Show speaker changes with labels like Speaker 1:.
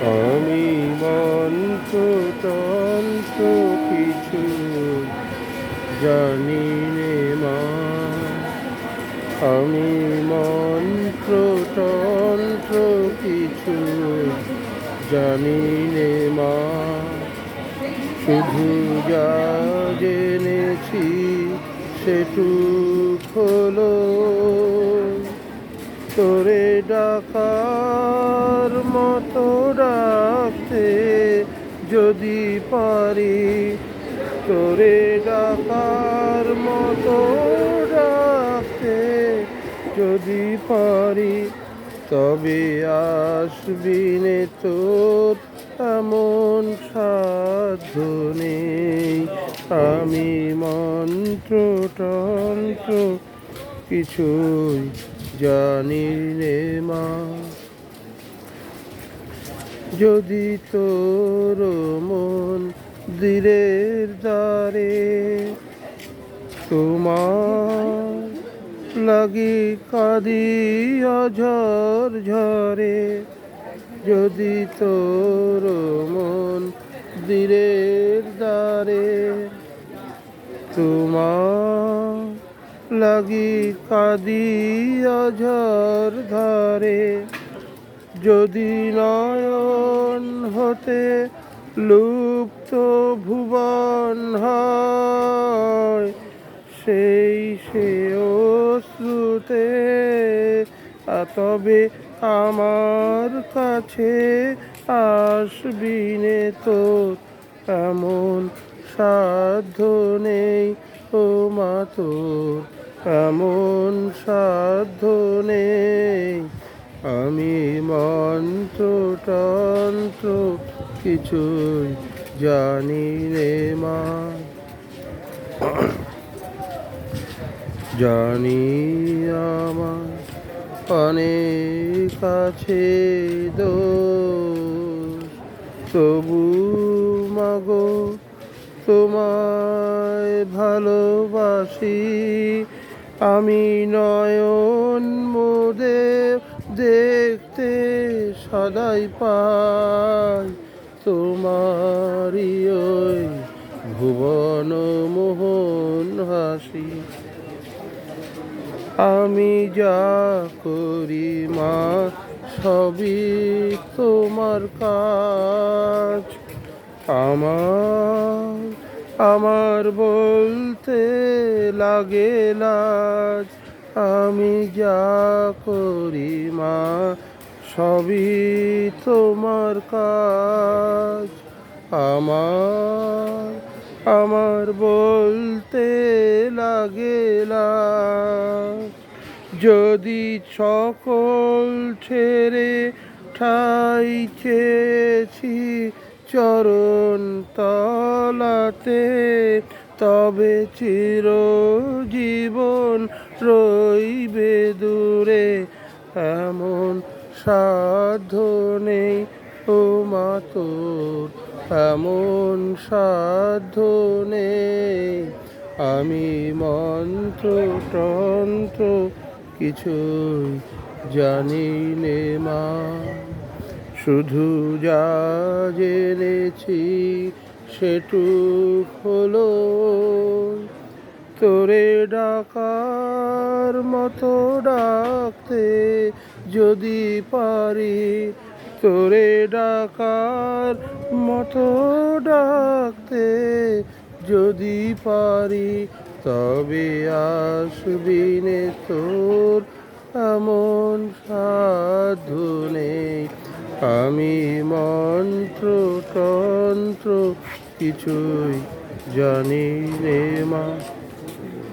Speaker 1: আমি মন্ত্র তন্ত্র কিছু জানি নে মা। আমি মন্ত্র তন্ত্র কিছু জানি নে মা। শুধু যা জেনেছি সেটুক হলো। তোরে ডাকার মতো ডাকতে যদি পারি তোরে ডাকার মতো ডাকতে যদি পারি তবে আসবি নে তোর এমন সাধ্য নেই আমি মন্ত্র তন্ত্র কিছুই জানি রে মা। যদি তোর মন দিলের দ্বারে তোমার লাগি কাঁদি অঝর ঝরে যদি তোর মন দিলের দ্বারে তোমার লাগি কাঁদি অঝর ধারে যদি নয়ন হতে লুপ্ত ভুবন হয়, সেই সে শ্রুতে তবে আমার কাছে আসবি নে তোর এমন সাধ্য নেই ও মা তোর, এমন সাধ্য নেই। আমি মন্ত্র তন্ত্র কিছুই জানি রে মা। জানি আমার অনেক আছে দো তবু মাগো তোমায় ভালোবাসি, আমি নয়ন দেখতে সদাই পাই তোমারই ওই ভুবন মোহন হাসি। আমি যা করি মা, সবই তোমার কাজ। আমার আমার বলতে লাগে লাজ। আমি যা করি মা সবই তোমার কাজ। আমার আমার বলতে লাগেলা যদি সকল ছেড়ে ঠাই চেয়েছি চরণ তলাতে, তবে চির জীবন রইবে দূরে এমন সাধ্য নেই ও মা তোর এমন সাধ্য নেই। আমি মন্ত্র তন্ত্র কিছুই জানি নে মা। শুধু যা জেনেছি সেটুক হলো। তোরে ডাকার মতো ডাকতে যদি পারি তোরে ডাকার মতো ডাকতে, যদি পারি তবে আসবি তোর এমন সাধু নেই। আমি মন্ত্র তন্ত্র কিছুই জানি রে মা।